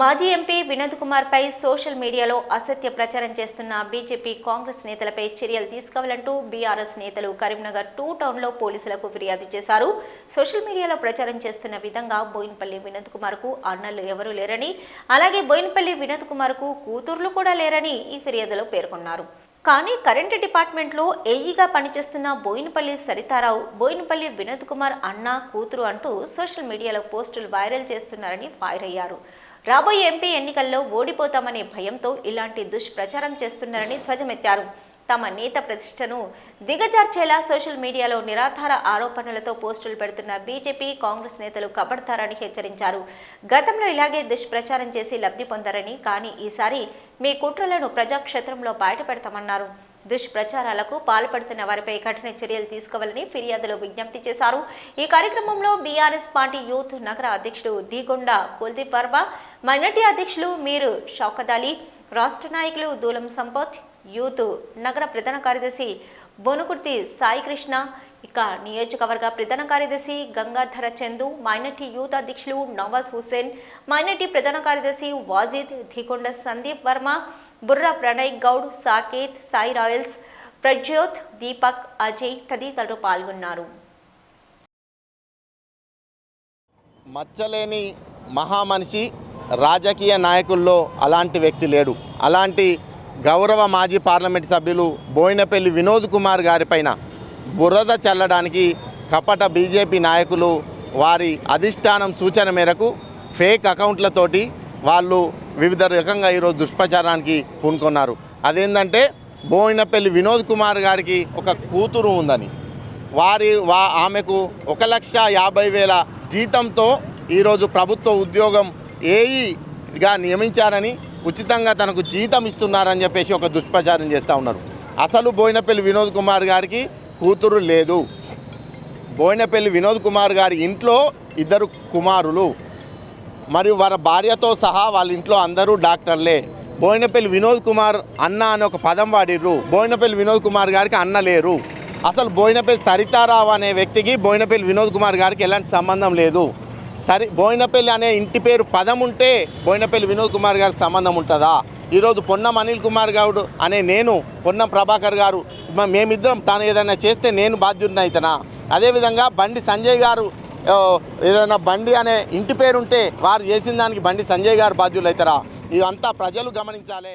మాజీ ఎంపీ వినోద్ కుమార్ పై సోషల్ మీడియాలో అసత్య ప్రచారం చేస్తున్న బీజేపీ కాంగ్రెస్ నేతలపై చర్యలు తీసుకోవాలంటూ బీఆర్ఎస్ నేతలు కరీంనగర్ టూ టౌన్లో పోలీసులకు ఫిర్యాదు చేశారు. సోషల్ మీడియాలో ప్రచారం చేస్తున్న విధంగా బోయిన్పల్లి వినోద్ కుమార్కు అన్నలు ఎవరూ లేరని అలాగే బోయిన్పల్లి వినోద్ కుమార్కు కూతుర్లు కూడా లేరని ఈ ఫిర్యాదులో పేర్కొన్నారు. కానీ కరెంటు డిపార్ట్మెంట్లో ఏఈగా పనిచేస్తున్న బోయినపల్లి సరితారావు బోయినపల్లి వినోద్ కుమార్ అన్న కూతురు అంటూ సోషల్ మీడియాలో పోస్టులు వైరల్ చేస్తున్నారని ఫైర్ అయ్యారు. రాబోయే ఎంపీ ఎన్నికల్లో ఓడిపోతామనే భయంతో ఇలాంటి దుష్ప్రచారం చేస్తున్నారని ధ్వజమెత్తారు. తమ నేత ప్రతిష్టను దిగజార్చేలా సోషల్ మీడియాలో నిరాధార ఆరోపణలతో పోస్టులు పెడుతున్న బీజేపీ కాంగ్రెస్ నేతలు కబడతారని హెచ్చరించారు. గతంలో ఇలాగే దుష్ప్రచారం చేసి లబ్ధి పొందారని కానీ ఈసారి మీ కుట్రలను ప్రజాక్షేత్రంలో బయటపెడతామన్నారు. దుష్ప్రచారాలకు పాల్పడుతున్న వారిపై కఠిన చర్యలు తీసుకోవాలని ఫిర్యాదులో విజ్ఞప్తి చేశారు. ఈ కార్యక్రమంలో బీఆర్ఎస్ పార్టీ యూత్ నగర అధ్యక్షుడు దిగొండ కుల్దీప్ వర్మ మైనార్టీ అధ్యక్షులు మీరు షౌకత్ అలీ రాష్ట్ర నాయకులు దూలం సంపత్ యూత్ నగర ప్రధాన కార్యదర్శి బొనుకుర్తి సాయికృష్ణ ఇక నియోజకవర్గ ప్రధాన కార్యదర్శి గంగాధర చందు మైనార్టీ యూత్ అధ్యక్షులు నవాజ్ హుసేన్ మైనార్టీ ప్రధాన కార్యదర్శి వాజిద్ ధికొండ సందీప్ వర్మ బుర్రా ప్రణయ్ గౌడ్ సాకేత్ సాయి రాయల్స్ ప్రజ్యోత్ దీపక్ అజయ్ తదితరులు పాల్గొన్నారు. మచ్చలేని మహామనిషి రాజకీయ నాయకుల్లో అలాంటి వ్యక్తి లేడు. అలాంటి గౌరవ మాజీ పార్లమెంట్ సభ్యులు బోయినపల్లి వినోద్ కుమార్ గారిపైన బురద చల్లడానికి కపట బీజేపీ నాయకులు వారి అధిష్టానం సూచన మేరకు ఫేక్ అకౌంట్లతోటి వాళ్ళు వివిధ రకంగా ఈరోజు దుష్ప్రచారానికి పూనుకున్నారు. అదేంటంటే బోయినపల్లి వినోద్ కుమార్ గారికి ఒక కూతురు ఉందని. వారి వా ఆమెకు ఒక లక్ష యాభై వేల జీతంతో ఈరోజు ప్రభుత్వ ఉద్యోగం ఏఈగా నియమించారని ఉచితంగా తనకు జీతం ఇస్తున్నారని చెప్పేసి ఒక దుష్ప్రచారం చేస్తూ ఉన్నారు. అసలు బోయినపల్లి వినోద్ కుమార్ గారికి కూతురు లేదు. బోయినపల్లి వినోద్ కుమార్ గారి ఇంట్లో ఇద్దరు కుమారులు. మరియు వారి భార్యతో సహా వాళ్ళ ఇంట్లో అందరూ డాక్టర్లే. బోయినపల్లి వినోద్ కుమార్ అన్న అనే ఒక పదం వాడిర్రు. బోయినపల్లి వినోద్ కుమార్ గారికి అన్న లేరు. అసలు బోయినపల్లి సరితారావు అనే వ్యక్తికి బోయినపల్లి వినోద్ కుమార్ గారికి ఎలాంటి సంబంధం లేదు. సరి బోయినపల్లి అనే ఇంటి పేరు పదం ఉంటే బోయినపల్లి వినోద్ కుమార్ గారికి సంబంధం ఉంటుందా? ఈరోజు పొన్నం అనిల్ కుమార్ గౌడ్ అనే నేను పొన్నం ప్రభాకర్ గారు మేమిద్దరం తాను ఏదైనా చేస్తే నేను బాధ్యుడిని అవుతానా అదేవిధంగా బండి సంజయ్ గారు ఏదైనా బండి అనే ఇంటి పేరు ఉంటే వారు చేసిన దానికి బండి సంజయ్ గారు బాధ్యులు అవుతారా ఇదంతా ప్రజలు గమనించాలి.